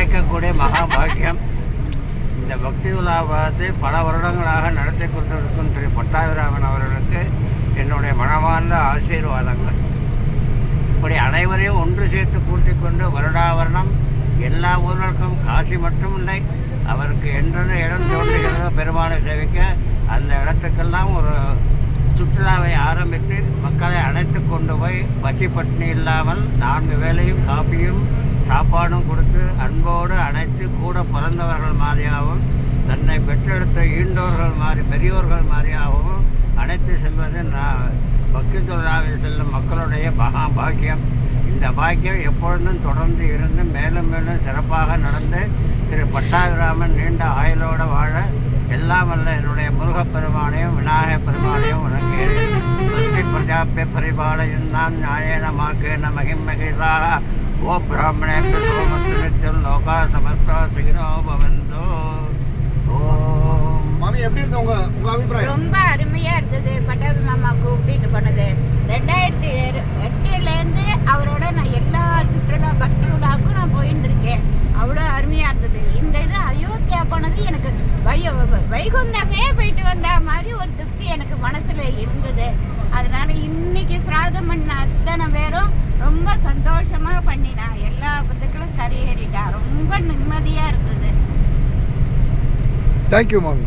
கிடைக்கக்கூடிய மகா பாக்கியம் இந்த பக்தி உலாபத்தை பல வருடங்களாக நடத்தி கொண்டிருக்கும் திரு பட்டாபிராமன் அவர்களுக்கு என்னுடைய மனமார்ந்த ஆசீர்வாதங்கள். இப்படி அனைவரையும் ஒன்று சேர்த்து கூட்டிக் கொண்டு வருடாவரணம் எல்லா ஊர்களுக்கும் காசி மட்டும் இல்லை அவருக்கு எந்தெந்த இடம் தோன்றுகிறதோ பெருமாளை சேவிக்க அந்த இடத்துக்கெல்லாம் ஒரு சுற்றுலாவை ஆரம்பித்து மக்களை அழைத்து கொண்டு போய் பசி பட்டினி இல்லாமல் நான்கு வேளையும் காப்பியும் சாப்பாடும் கொடுத்து அன்போடு அணைத்து கூட பிறந்தவர்கள் மாதிரியாகவும் தன்னை பெற்றெடுத்த ஈண்டோர்கள் மாதிரி பெரியோர்கள் மாதிரியாகவும் அனைத்து செல்வது நான் பக்தி தொழிலாவில் செல்லும் மக்களுடைய மகா பாக்கியம். இந்த பாக்கியம் எப்பொழுதும் தொடர்ந்து இருந்து மேலும் மேலும் சிறப்பாக நடந்து திரு பட்டாபிராமன் நீண்ட ஆயுளோடு வாழ எல்லாம் வல்ல என்னுடைய முருகப்பெருமானையும் விநாயகப் பெருமானையும் உனக்கு சசி பிரஜாபிய பரிபாலையும் நான் நியாயன மாக்கேன மகிமகிசாக ஓ நித்தியம் லோகா சமஸ்தா சிகினோ பவந்தோ ஓம் மாமி எப்படி இருந்து உங்க உங்க அபிப்பிராயம்? ரொம்ப அருமையா இருந்தது. பட்டாபி மாமா கூப்பிட்டு போனது. ரெண்டாயிரத்தி எட்டுலேருந்து அவரோட நான் எல்லா சுற்றுலா பக்தி விழாவுக்கும் நான் போயிட்டு இருக்கேன். அவ்வளோ அருமையா இருந்தது. இந்த இது அயோத்தியா போனது எனக்கு வைய வைகுந்தமே போயிட்டு வந்த மாதிரி ஒரு திருப்தி எனக்கு மனசுல இருந்தது. அதனால இன்னைக்கு சிராதம் பண்ண அத்தனை பேரும் சந்தோஷமாக பண்ணினா எல்லா பத்துக்களும் கரையேறிட்டா. ரொம்ப நிம்மதியா இருந்தது. தேங்க்யூ மாமி